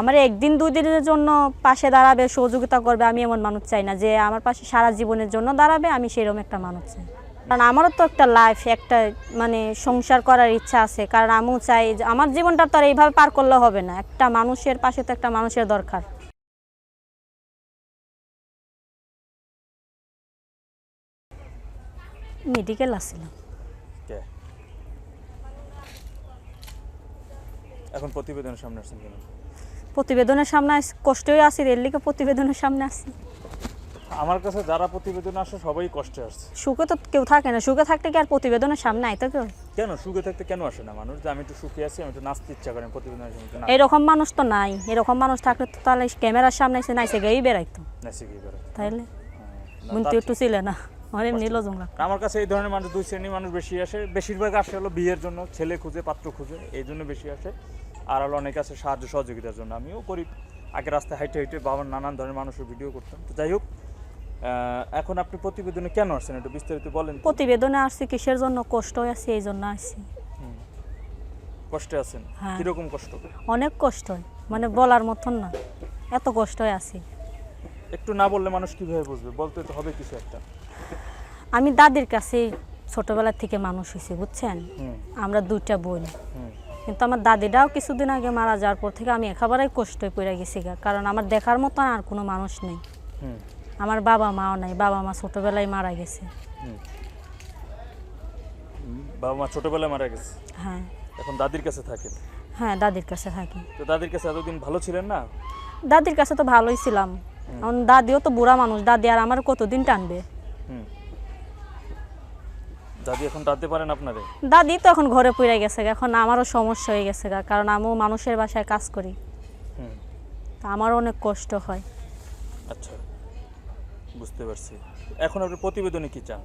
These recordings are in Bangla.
আমার একদিন দুই দিনের জন্য পাশে দাঁড়াবে, সহযোগিতা করবে, আমি এমন মানুষ চাই না যে আমার পাশে সারা জীবনের জন্য দাঁড়াবে, আমি সেরকম একটা মানুষ চাই। কারণ আমারও তো একটা লাইফ একটা মানে সংসার করার ইচ্ছা আছে। কারণ আমিও চাই যে আমার জীবনটা তো আর এইভাবে পার করলে হবে না। একটা মানুষের পাশে তো একটা মানুষের দরকার। মেডিকেল আসছিলাম এখন প্রতিবেদনের সামনে আসছেন কেন? প্রতিবেদনের সামনে আস- কষ্টই আছি এর লিগে প্রতিবেদনের সামনে আসছি আমার কাছে যারা প্রতিবেদন আসে সবাই কষ্টে আসছে সুখে তো কেউ থাকে না সুখে থাকতে কি আর প্রতিবেদনের সামনে আইতো কেউ? কেন? সুখে থাকতে কেন আসে না মানুষ? যে আমি একটু সুখে আছি আমি একটু নাচতে ইচ্ছা করি প্রতিবেদনের সামনে এরকম মানুষ তো নাই। এরকম মানুষ থাকলে তো তাহলে ক্যামেরার সামনে এসে নাইসে গেই বেড়াইতো। নাচে গিয়ে বেড়াই। তাইলে? হ্যাঁ, বুনতে তার একটু ছিল না অনেক নীল জংলা আমার কাছে এই ধরনের মানুষ দুই শ্রেণির মানুষ বেশি আসে। বেশিরভাগ আসে হলো বিয়ের জন্য ছেলে খুঁজে পাত্র খুঁজে এই জন্য বেশি আসে। আর হলো অনেক আছে সাহায্য সহযোগিতার জন্য। আমিও করি। আগে রাস্তায় হাইটে হাইটে বাবার নানান ধরনের মানুষের ভিডিও করতাম। তো যাই হোক এখন আপনি প্রতিবেদনে কেন আসছেন? একটু বিস্তারিত বলেন প্রতিবেদনে আসছি কিসের জন্য? কষ্ট আছে এই জন্য আসছি। কষ্টে আছেন? হ্যাঁ। কীরকম কষ্ট? অনেক কষ্ট মানে বলার মতন না। এত কষ্ট আছি একটু না বললে মানুষ কীভাবে বুঝবে? বলতে তো হবে কিছু একটা। আমি দাদির কাছে ছোটবেলা থেকে মানুষ হয়েছি বুঝছেন? আমরা দুইটা বোন। কিন্তু আমার দাদিটাও কিছুদিন আগে মারা যাওয়ার পর থেকে আমি একেবারেই কষ্টে পড়ে গেছি। কারণ আমার দেখার মতন আর কোনো মানুষ নেই। আমার বাবা মাও নাই বাবা মা ছোটবেলায় মারা গেছে। বাবা মা ছোটবেলায় মারা গেছে? হ্যাঁ। এখন দাদির কাছে থাকেন? হ্যাঁ দাদির কাছে থাকি। তো দাদির কাছে এতদিন ভালো ছিলেন না? দাদির কাছে তো ভালোই ছিলাম। এখন দাদিও তো বুড়া মানুষ দাদি আর আমার কতদিন টানবে? হুম। দাদি এখন টানতে পারেন আপনারে? দাদি তো এখন ঘরে পড়ে গেছে। এখন আমারও সমস্যা হয়ে গেছে গা কারণ আমিও মানুষের বাসায় কাজ করি। হুম। তা আমারও অনেক কষ্ট হয়। আচ্ছা বুঝতে পারছি। এখন আপনি প্রতিবেদনে কি চান?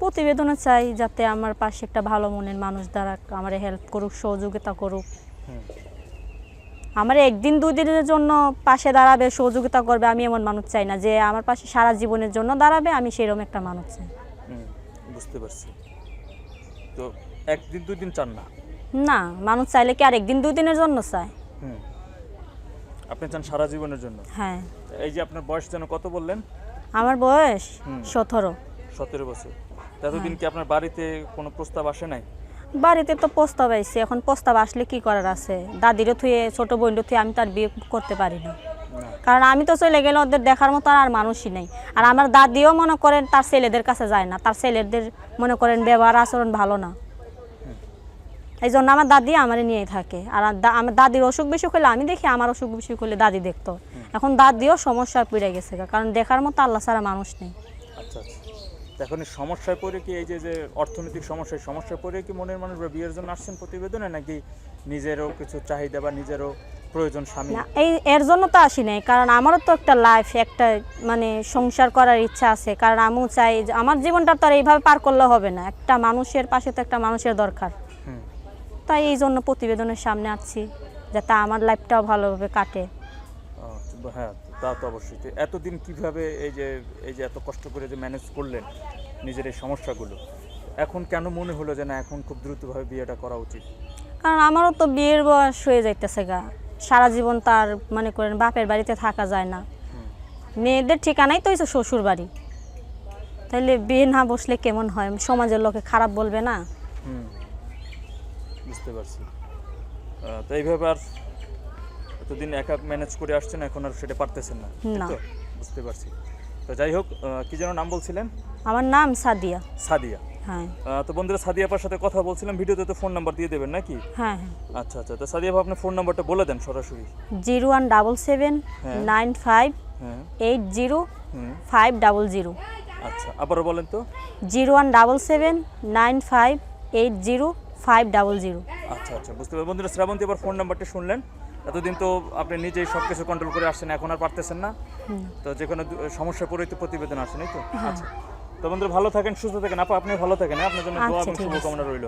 প্রতিবেদনে চাই যাতে আমার পাশে একটা ভালো মনের মানুষ দ্বারা আমার হেল্প করুক সহযোগিতা করুক। হুম। আমার একদিন দুই দিনের জন্য পাশে দাঁড়াবে সহযোগিতা করবে আমি এমন মানুষ চাই না যে আমার পাশে সারা জীবনের জন্য দাঁড়াবে আমি সেরকম একটা মানুষ চাই। হুম বুঝতে পারছি। তো একদিন দুই দিন চান না? না মানুষ চাইলে কি আর একদিন দুই দিনের জন্য চায়? হুম। আপনি চান সারা জীবনের জন্য? হ্যাঁ। এই যে আপনার বয়স যেন কত বললেন? আমার বয়স সতেরো। সতেরো বছর। তো এতদিন কি আপনার বাড়িতে কোনো প্রস্তাব আসে নাই? বাড়িতে তো প্রস্তাব আইছে এখন প্রস্তাব আসলে কি করার আছে? দাদিরও থুয়ে ছোট বোনও থুয়ে আমি তার বিয়ে করতে পারি না। কারণ আমি তো চলে গেলে ওদের দেখার মতো আর মানুষই নেই। আর আমার দাদিও মনে করেন তার ছেলেদের কাছে যায় না। তার ছেলেদের মনে করেন ব্যবহার আচরণ ভালো না। এই জন্য আমার দাদি আমার নিয়েই থাকে। আর আমার দাদির অসুখ বিসুখ হলে আমি দেখি আমার অসুখ বিসুখ হলে দাদি দেখতো। এখন দাদিও সমস্যায় পড়ে গেছে কারণ দেখার মতো আল্লাহ ছাড়া মানুষ নেই। আচ্ছা আচ্ছা। এখন সমস্যায় পড়ে কি এই যে যে অর্থনৈতিক সমস্যায় সমস্যায় পড়ে কি মনের মানুষ বিয়ের জন্য আসছেন প্রতিবেদনে? নাকি নিজেরও কিছু চাহিদা বা নিজেরও প্রয়োজন স্বামী। না এই এর জন্য তো আসি নাই কারণ আমারও তো একটা লাইফ একটা মানে সংসার করার ইচ্ছা আছে। কারণ আমিও চাই যে আমার জীবনটা তো আর এইভাবে পার করলে হবে না। একটা মানুষের পাশে তো একটা মানুষের দরকার। তাই এই জন্য প্রতিবেদনের সামনে আসছি যাতে আমার লাইফটাও ভালোভাবে কাটে। হ্যাঁ তা তো অবশ্যই। এতদিন কীভাবে এই যে এই যে এত কষ্ট করে যে ম্যানেজ করলেন নিজের এই সমস্যাগুলো এখন কেন মনে হলো যে না এখন খুব দ্রুতভাবে বিয়েটা করা উচিত? কারণ আমারও তো বিয়ের বয়স হয়ে যাইতেছে গা। সারা জীবন তার মনে করেন বাপের বাড়িতে থাকা যায় না। মেয়েদের ঠিকানাই তো হয়েছে শ্বশুর বাড়ি তাইলে বিয়ে না বসলে কেমন হয়? সমাজের লোকে খারাপ বলবে না? বুঝতে পারছি। তো এইভাবে আর এতদিন একা ম্যানেজ করে আসছেন এখন আর সেটা পারতেছেন না। না। বুঝতে পারছি। তো যাই হোক কি যেন নাম বলছিলেন? আমার নাম সাদিয়া। সাদিয়া। হ্যাঁ। তো বন্ধুরা সাদিয়া আপার সাথে কথা বলছিলাম ভিডিওতে তো ফোন নাম্বার দিয়ে দেবেন নাকি? হ্যাঁ হ্যাঁ। আচ্ছা আচ্ছা তো সাদিয়া আপা আপনার ফোন নাম্বারটা বলে দেন সরাসরি। জিরো ওয়ান ডাবল সেভেন হ্যাঁ। নাইন ফাইভ হ্যাঁ। Eight zero five double zero. আচ্ছা আবারও বলেন তো। Zero one double seven nine five eight zero five double zero. আচ্ছা আচ্ছা বুঝতে পারছি বন্ধুরা শ্রাবন্তী এবার ফোন নাম্বারটা শুনলেন। এতদিন তো আপনি নিজেই সব কিছু কন্ট্রোল করে আসছেন এখন আর পারতেছেন না। তো যে কোনো সমস্যা পড়ে তো প্রতিবেদন আসেন তো? আচ্ছা। তো বন্ধুরা ভালো থাকেন সুস্থ থাকেন। আপা আপনি ভালো থাকেন? আপনার জন্য দোয়া আচ্ছা, এবং শুভকামনা রইল।